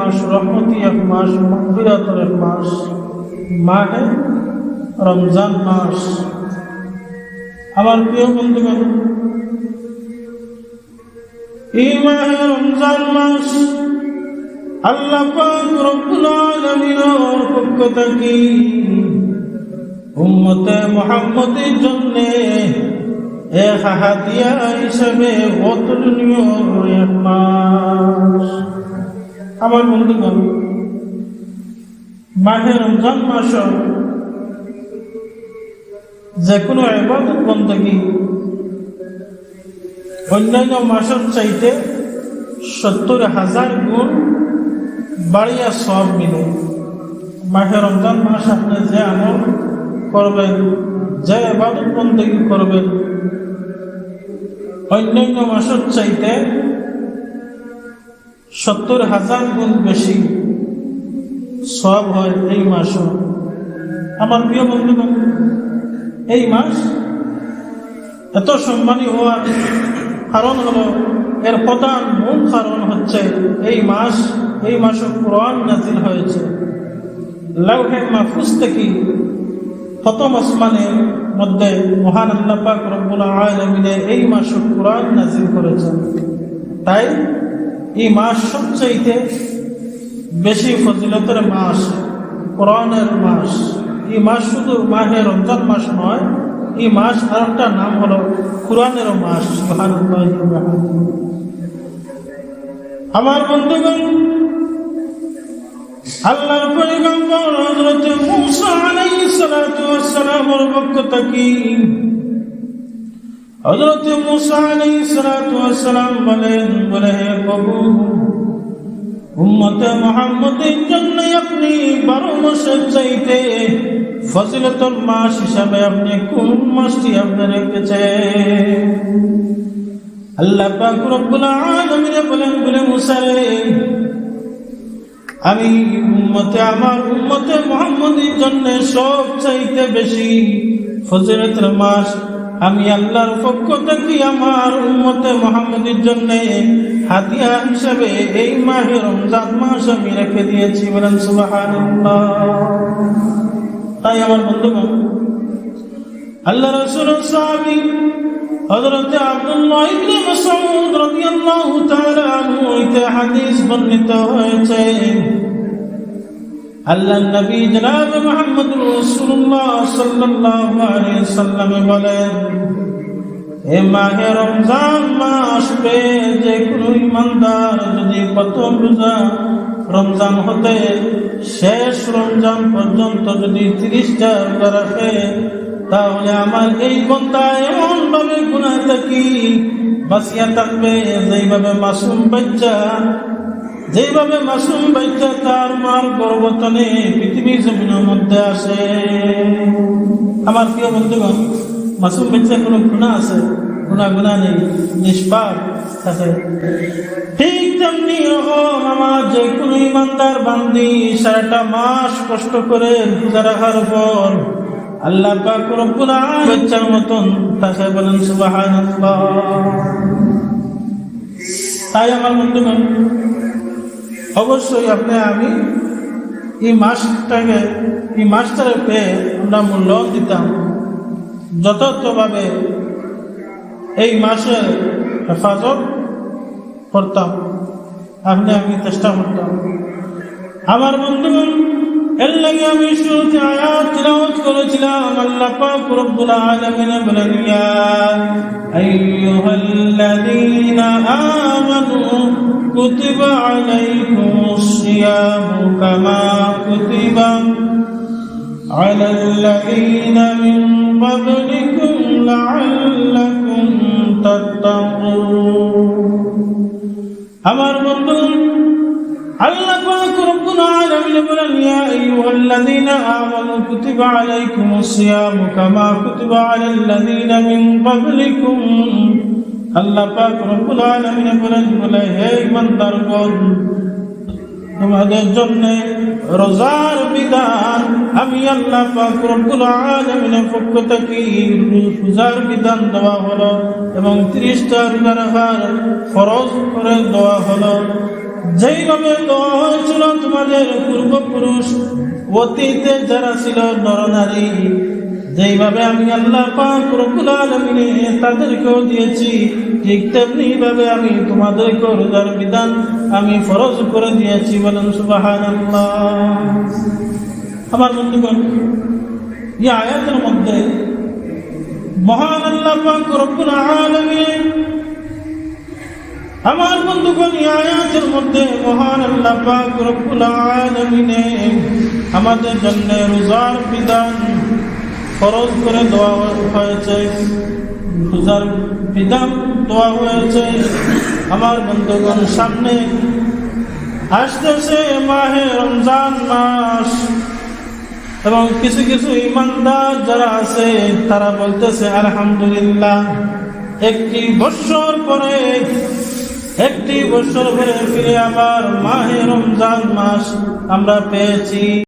মাস রহমতি এক মাস মকবিরাতের এক মাস মাহে রমজান মাস। আমার প্রিয় বন্ধুগণ, এই মাহে রমজান মাস আল্লাহ রব্বুল আলামিনের পক্ষ থেকে উম্মতে মুহাম্মদের জন্য এক হাদিয়া হিসাবে অতুলনীয় এক মাস। আমার বন্ধুগণ মাহে রমজান মাস যে কোনো এবাদত বন্দী অন্যান্য মাসের চাইতে সত্তর হাজার গুণ বাড়িয়া সব মিলে। মাহে রমজান মাস আপনি যে আমল করবেন, যে এবাদত বন্দী করবেন, অন্যান্য মাসের চাইতে সত্তর হাজার গুণ বেশি সব হয় এই মাসও। আমার প্রিয় বন্ধুগণ, এই মাস এত সম্মানী হওয়ার কারণ হলো, এর প্রধান মূল কারণ হচ্ছে এই মাস, এই মাসে কোরআন নাজিল হয়েছে। লাউহে মাহফুজ থেকে প্রথম আসমানের মধ্যে মহান আল্লাহ পাক রব্বুল আলমিনে এই মাসে কোরআন নাজিল করেছেন। তাই এই মাস সবচাইতে বেশি ফজিলতের মাস, কোরআনের মাস। এই মাস শুধু মাহে রমজান মাস নয়, এই মাস আর একটা নাম হলো কোরআনের মাস। আমার বন্ধুগণ, আল্লাহর পয়গম্বর হযরত মূসা আলাইহিস সালাতু ওয়াস সালামের পক্ষ থেকে হযরত মূসা ওয়াস সালাম বলেন, বলে প্রভু, উম্মতে মুহাম্মদের জন্য আপনি বারো মাসের চাইতে ফজিলতুল মাস হিসাবে আপনি কোন মাসটি আপনি রেখেছেন? আল্লাহ পাক রব্বুল আলামিন বলেন, বলে মুসা আমি উম্মতে, আমার উম্মতে মুহাম্মদের জন্য সব চাইতে বেশি ফজিলতের মাস আমি আল্লাহর পক্ষ থেকে আমার উম্মতে মুহাম্মদের জন্য হাদিয়া হিসাবে এই মাহে রমজান মাস আমি রেখে দিয়েছি বলেন সুবহানাল্লাহ। তাই আমার বন্ধুগণ আল্লাহ রসুল সাহাবী হযরত আব্দুল্লাহ ইবনে মাসউদ রাদিয়াল্লাহু তাআলা আনহু হাদিস বর্ণিত হয়েছে। আল্লাহ নবী জনাব মুহাম্মদ রাসূলুল্লাহ সাল্লাল্লাহু আলাইহি সাল্লাম বলেন, এ মাহে রমজান মাস পে যে কোনো ইমানদার যদি প্রথম রোজা রমজান হতে শেষ রমজান পর্যন্ত যদি তিরিশটা রোজা রাখে, তাহলে আমার এই বন্দা এমন ভাবে গুণা থাকি বাঁচিয়া থাকবে? যেইভাবে মাসুম বাচ্চা যেইভাবে মাসুম বাচ্চা তার মার গর্বতনে পৃথিবীর জমিনের মধ্যে আসে। আমার প্রিয় বন্ধুগণ, মাসুম বাচ্চা কোনো গুণা আছে? গুণা গুণা নেই, নিষ্পাপ আছে ঠিক তেমনি রকম আমার যে কোনো ইমানদার বান্দি সারাটা মাস কষ্ট করে পূজা রাখার পর আল্লাহ পাক রব্বুল আলামিন বাচ্চার মতন তাকে বলেন, সুবহানাল্লাহ। তাই আমার বন্ধুগণ অবশ্যই আপনি, আমি এই মাসটাকে, এই মাসটারে পেয়ে আমরা মূল্য দিতাম। যথার্থভাবে এই মাসের হেফাজত করতাম। আপনি, আমি চেষ্টা করতাম। আমার বন্ধুগণ, এর লাগে আমি শুরুতে আয়াত তিলাওয়াত করেছিলাম, আল্লাহ পাক রব্বুল আলামিন বলেন, ইয়া আইয়ুহাল্লাযীনা আমানু কুতিবা আলাইকুমুস সিয়ামু কামা কুতিবা على الذين من قبلكم لعلكم تتقون আমার বন্ধু আল্লাহ পাক রব্বুল আলামিন বলেন ইয়া আইয়ুহাল্লাযীনা আমানু কুতিবা আলাইকুমুস সিয়ামু কামা কুতিবা আলাল লাযীনা মিন ক্বাবলিকুম আল্লাহ পাক রব্বুল আলামিন বলেন, বলে তোমাদের জন্য রোজার বিধান আমি আল্লাহ পাক রব্বুল আলামিনের পক্ষ থেকে রোজার বিধান দেওয়া হলো এবং ত্রিশটা রোজা রাখার ফরজ করে দেওয়া হলো। যেইভাবে দেওয়া হয়েছিল তোমাদের পূর্বপুরুষ, অতীতে যারা ছিল নরনারী যেইভাবে আমি আল্লাহ পাক রব্বুল আলামিনে তাদেরকেও দিয়েছি, ঠিক তেমনি ভাবে আমি তোমাদেরকে রোজার বিধান আমি ফরজ করে দিয়েছি বলেন সুবহানাল্লাহ। আমার বন্ধুগণ, এই আয়াতের মধ্যে মহান আল্লাহ পাক রব্বুল আলামিন, আমার বন্ধুগণ, এই আয়াতের মধ্যে মহান আল্লাহ পাক রব্বুল আমাদের জন্য রোজার বিধান ফরজ করে দেওয়া হয়েছে, রোজার বিধান দেওয়া হয়েছে। আমার বন্ধুগণ, সামনে আসতেছে মাহে রমজান মাস। এবং কিছু কিছু ইমানদার যারা আছে, তারা বলতেছে, আলহামদুলিল্লাহ, একটি বৎসর পরে, একটি বছর পরে ফিরে আবার মাহে রমজান মাস আমরা পেয়েছি।